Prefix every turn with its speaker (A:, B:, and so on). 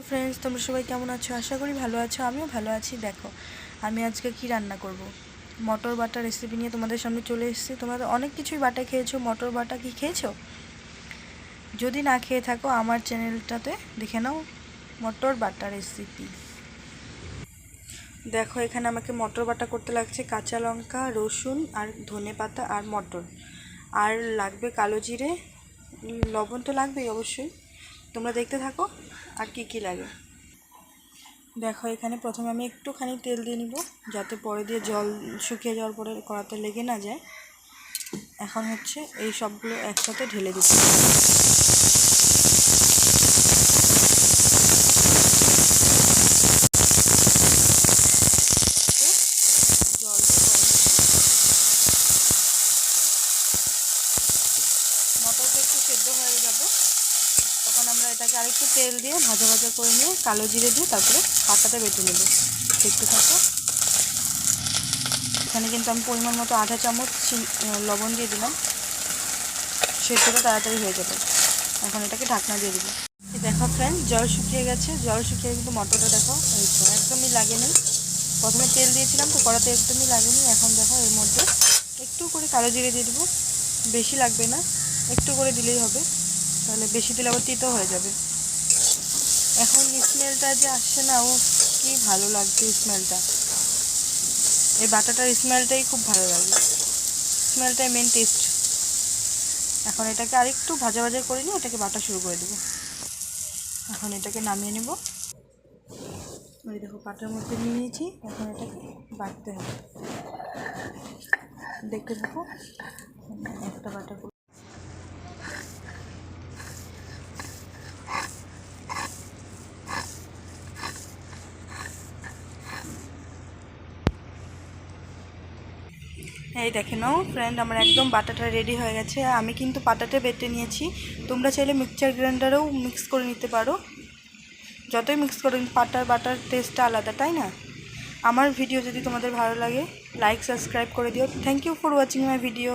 A: Hello friends তোমরা সবাই কেমন আছো? আশা করি ভালো আছো, আমিও ভালো আছি। দেখো, আমি আজকে কি রান্না করব? মটর বাটা রেসিপি নিয়ে তোমাদের সামনে চলে এসেছি। তোমরা অনেক কিছুই বাটা খেয়েছো। মটর বাটা কি খেয়েছো? যদি না খেয়ে থাকো, আমার চ্যানেলটাতে দেখে নাও মটর বাটা রেসিপি দেখো, এখানে আমাকে মটর বাটা করতে লাগছে কাঁচা লঙ্কা, রসুন আর ধনে পাতা আর মটর। আর লাগবে কালো জিরে। লবণ তো লাগবেই অবশ্যই। তোমরা দেখতে থাকো আর কি কি লাগে। দেখো, এখানে প্রথমে আমি একটুখানি তেল দিয়ে নিব, যাতে পরে দিয়ে জল, শুকিয়ে যাওয়ার পরে কড়াতে লেগে না যায়। এখন হচ্ছে এই সবগুলো একসাথে ঢেলে দিচ্ছি। মটরটা একটু সেদ্ধ হয়ে যাবে। তখন আমরা এটাকে আরেকটু তেল দিয়ে ভাজা ভাজা করে নিয়ে কালো জিরে দিয়ে তারপরে পাতাটা বেটে নেব। দেখতে থাকো। এখানে কিন্তু আমি পরিমাণ মতো আধা চামচ লবণ দিয়ে দিলাম। সেদ্ধটা তাড়াতাড়ি হয়ে যাবে। এখন এটাকে ঢাকনা দিয়ে দিব দেখো ফ্রেন্ড জল শুকিয়ে গেছে। জল শুকিয়ে কিন্তু মটরটা দেখো, এই তো, একদমই লাগেনি। প্রথমে তেল দিয়েছিলাম তো কড়াতে একদমই লাগেনি। এখন দেখো এর মধ্যে একটু করে কালো জিরে দিয়ে দেবো। বেশি লাগবে না, একটু করে দিলেই হবে। তাহলে বেশি দিলে আবার তিতো হয়ে যাবে। এখন স্মেলটা যে আসছে না ও কি ভালো লাগছে স্মেলটা এই বাটাটার স্মেলটাই খুব ভালো লাগে। স্মেলটাই মেন টেস্ট এখন এটাকে আরেকটু ভাজা ভাজা করে নিয়ে এটাকে বাটা শুরু করে দেবো। এখন এটাকে নামিয়ে নেব। ওই দেখো পাটার মধ্যে নিয়ে নিয়েছি। এখন এটাকে বাটতে হবে। দেখতে থাকো, একটা বাটা এই দেখে নাও ফ্রেন্ড আমার একদম বাটাটা রেডি হয়ে গেছে। আমি কিন্তু পাটাটা বেটে নিয়েছি। তোমরা চাইলে মিক্সচার গ্রাইন্ডারেও মিক্স করে নিতে পারো। যতই মিক্স করো পাটার বাটার টেস্টটা আলাদা, তাই না? আমার ভিডিও যদি তোমাদের ভালো লাগে লাইক সাবস্ক্রাইব করে দিও। Thank you for watching my video